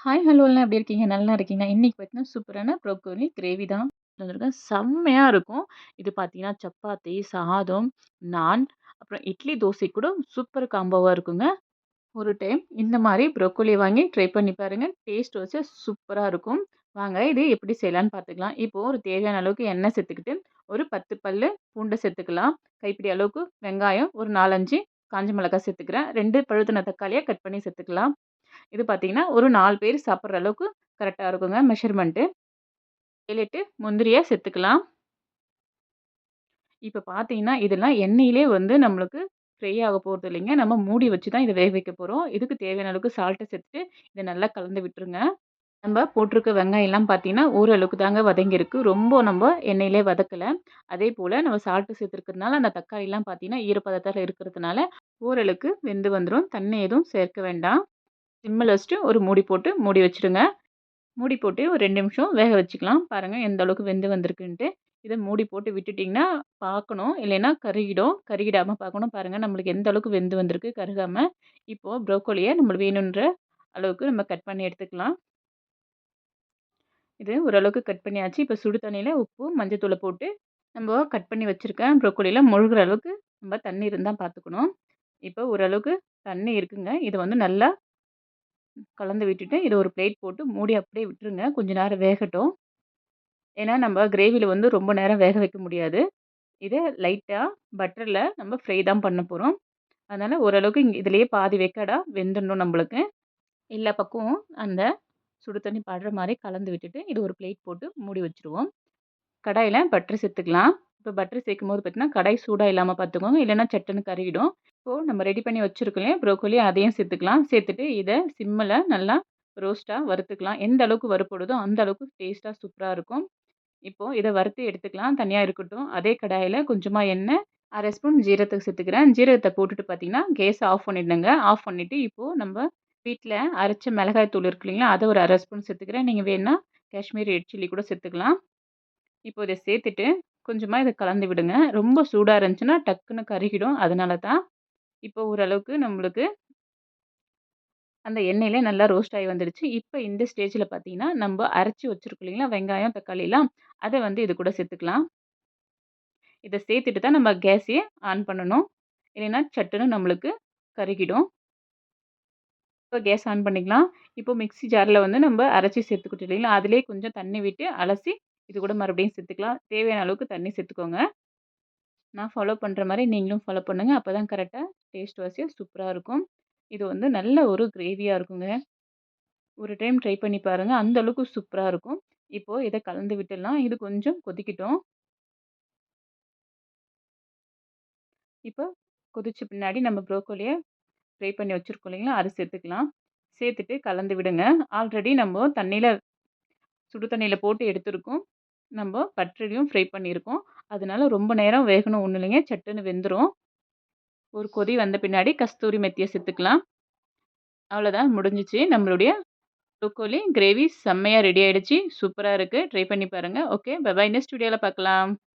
Hi, ஹலோலாம் எப்படி இருக்கீங்க? நல்லா இருக்கீங்க இன்னைக்கு பார்த்தீங்கன்னா, சூப்பரான ப்ரோக்கோலி கிரேவி தான் வந்திருக்கேன். செம்மையாக இருக்கும். இது பார்த்தீங்கன்னா, சப்பாத்தி, சாதம், நான், அப்புறம் இட்லி, தோசை கூட சூப்பர் காம்போவாக இருக்குங்க. ஒரு டைம் இந்த மாதிரி ப்ரோக்கோலி வாங்கி ட்ரை பண்ணி பாருங்கள் டேஸ்ட் வச்சு சூப்பராக இருக்கும். வாங்க இது எப்படி செய்யலான்னு பார்த்துக்கலாம். இப்போது ஒரு தேவையான அளவுக்கு எண்ணெய் சேர்த்துக்கிட்டு, ஒரு பத்து பல் பூண்டை சேர்த்துக்கலாம். கைப்பிடி அளவுக்கு வெங்காயம், ஒரு 4, 5 காஞ்ச மிளகாய் சேர்த்துக்கிறேன். ரெண்டு பழுத்தின தக்காளியாக கட் பண்ணி சேர்த்துக்கலாம். இது பார்த்தீங்கன்னா, ஒரு நாலு பேர் சாப்பிட்ற அளவுக்கு கரெக்டாக இருக்குங்க மெஷர்மெண்ட்டு. 7, 8 செத்துக்கலாம் இப்போ இப்ப பார்த்தீங்கன்னா, இதெல்லாம் எண்ணெயிலே வந்து நம்மளுக்கு ஃப்ரை ஆக போகிறது இல்லைங்க. நம்ம மூடி வச்சு தான் இதை வேக வைக்க போகிறோம் இதுக்கு தேவையான அளவுக்கு சால்ட்டை சேர்த்துட்டு, இதை நல்லா கலந்து விட்டுருங்க. நம்ம போட்டிருக்க வெங்காயம்லாம் பார்த்தீங்கன்னா, ஓரளவுக்கு தாங்க வதங்கியிருக்கு. ரொம்ப நம்ம எண்ணெயிலே வதக்கல. அதேபோல நம்ம சால்ட்டு சேர்த்துருக்கிறதுனால, அந்த தக்காளிலாம் பார்த்தீங்கன்னா, ஈரப்பதத்தில் இருக்கிறதுனால, ஓரளவுக்கு வெந்து வந்துடும் தண்ணி எதுவும் சேர்க்க வேண்டாம். சிம்மில் வச்சுட்டு ஒரு மூடி போட்டு மூடி வச்சுருங்க. மூடி போட்டு ஒரு ரெண்டு நிமிஷம் வேக வச்சுக்கலாம். பாருங்கள் எந்த அளவுக்கு வெந்து வந்திருக்குன்ட்டு. இதை மூடி போட்டு விட்டுட்டிங்கன்னா பார்க்கணும். இல்லைன்னா கருகிடும். கருகிடாமல் பார்க்கணும். பாருங்கள் நம்மளுக்கு எந்த அளவுக்கு வெந்து வந்திருக்கு கருகாமல் இப்போது ப்ரோக்கோலியை நம்மளுக்கு வேணுன்ற அளவுக்கு நம்ம கட் பண்ணி எடுத்துக்கலாம். இது ஓரளவுக்கு கட் பண்ணியாச்சு. இப்போ சுடு தண்ணியில் உப்பு, மஞ்சத்தூளை போட்டு நம்ம கட் பண்ணி வச்சுருக்கேன் ப்ரோக்கோலியில் முழுகிற அளவுக்கு நம்ம தண்ணி இருந்தால் பார்த்துக்கணும். இப்போ ஓரளவுக்கு தண்ணி இருக்குங்க. இதை வந்து நல்லா கலந்து விட்டுட்டு, இதை ஒரு பிளேட் போட்டு மூடி அப்படியே விட்டுருங்க. கொஞ்சம் நேரம் வேகட்டும். ஏன்னா நம்ம கிரேவியில் வந்து ரொம்ப நேரம் வேக வைக்க முடியாது. இதை லைட்டாக பட்டரில் நம்ம ஃப்ரை தான் பண்ண போகிறோம் அதனால் ஓரளவுக்கு இங்கே இதிலேயே பாதி வேக்காடா வெந்துடணும் நம்மளுக்கு. எல்லா பக்கமும் அந்த சுடு தண்ணி படுற மாதிரி கலந்து விட்டுட்டு, இது ஒரு பிளேட் போட்டு மூடி வச்சுருவோம். கடாயில் பட்டர் சேர்த்துக்கலாம். இப்போ பட்டர் சேர்க்கும்போது பார்த்தீங்கன்னா, கடாய் சூடாக இல்லாமல் பார்த்துக்கோங்க. இல்லைன்னா சட்டுன்னு கருகிடும். இப்போது நம்ம ரெடி பண்ணி வச்சிருக்கோம் ப்ரோக்கோலி அதையும் சேர்த்துக்கலாம். சேர்த்துட்டு இதை சிம்மில் நல்லா ரோஸ்ட்டாக வறுத்துக்கலாம். எந்த அளவுக்கு வறுப்படுதோ அந்த அளவுக்கு டேஸ்ட்டாக சூப்பராக இருக்கும். இப்போது இதை வறுத்து எடுத்துக்கலாம். தனியாக இருக்கட்டும். அதே கடாயில் கொஞ்சமாக எண்ணெய், அரை ஸ்பூன் ஜீரகத்த சேர்த்துக்கிறேன். ஜீரகத்தை போட்டுட்டு பார்த்தீங்கன்னா, கேஸை ஆஃப் பண்ணிவிடுங்க ஆஃப் பண்ணிவிட்டு இப்போது நம்ம வீட்டில் அரைச்ச மிளகாய் தூள் இருக்கு இல்லைங்களா, அதை ஒரு அரை ஸ்பூன் சேர்த்துக்கிறேன். நீங்கள் வேணுனா காஷ்மீரி ரெட் சில்லி கூட சேர்த்துக்கலாம். இப்போ இதை சேர்த்துட்டு கொஞ்சமாக இதை கலந்து விடுங்க. ரொம்ப சூடாக இருந்துச்சுன்னா டக்குன்னு கருகிடும். அதனால தான். இப்போ ஓரளவுக்கு நம்மளுக்கு அந்த எண்ணெயில் நல்லா ரோஸ்ட் ஆகி வந்துடுச்சு. இப்போ இந்த ஸ்டேஜில் பார்த்தீங்கன்னா, நம்ம அரைச்சி வச்சிருக்கோம் இல்லைங்களா, வெங்காயம், தக்காளிலாம் அதை வந்து இது கூட சேர்த்துக்கலாம். இதை சேர்த்துட்டு தான் நம்ம கேஸையே ஆன் பண்ணணும். இல்லைன்னா சட்டுன்னு நம்மளுக்கு கருகிடும். இப்போ கேஸ் ஆன் பண்ணிக்கலாம். இப்போ மிக்ஸி ஜாரில் வந்து நம்ம அரைச்சி சேர்த்துக்கிட்டோம் இல்லைங்களா, அதிலே கொஞ்சம் தண்ணி விட்டு அலசி இது கூட மறுபடியும் சேர்த்துக்கலாம். தேவையான அளவுக்கு தண்ணி சேர்த்துக்கோங்க. நான் ஃபாலோ பண்ணுற மாதிரி நீங்களும் ஃபாலோ பண்ணுங்கள் அப்போ தான் கரெக்டாக டேஸ்ட் வாசியாக சூப்பராக இருக்கும். இது வந்து நல்ல ஒரு கிரேவியாக இருக்குங்க. ஒரு டைம் ட்ரை பண்ணி பாருங்கள் அந்தளவுக்கு சூப்பராக இருக்கும். இப்போது இதை கலந்து விட்டுடலாம். இது கொஞ்சம் கொதிக்கட்டும். இப்போ கொதிச்ச பின்னாடி நம்ம ப்ரோக்கோலியை ஃப்ரை பண்ணி வச்சிருக்கோம் இல்லைங்களா, அது சேர்த்துக்கலாம். சேர்த்துட்டு கலந்து விடுங்க. ஆல்ரெடி நம்ம தண்ணியில் சுடு தண்ணியில் போட்டு எடுத்திருக்கோம். நம்ம பற்றடியும் ஃப்ரை பண்ணியிருக்கோம். அதனால ரொம்ப நேரம் வேகணும் ஒன்றும் இல்லைங்க. சட்டுன்னு வெந்துரும். ஒரு கொதி வந்த பின்னாடி கஸ்தூரி மெத்தியை சேர்த்துக்கலாம். அவ்வளோதான் முடிஞ்சிச்சு நம்மளுடைய ப்ரோக்கோலி கிரேவி செம்மையாக ரெடி ஆகிடுச்சி சூப்பராக இருக்குது ட்ரை பண்ணி பாருங்கள் ஓகே. பபாய் பாய். நெக்ஸ்ட் வீடியோல பார்க்கலாம்.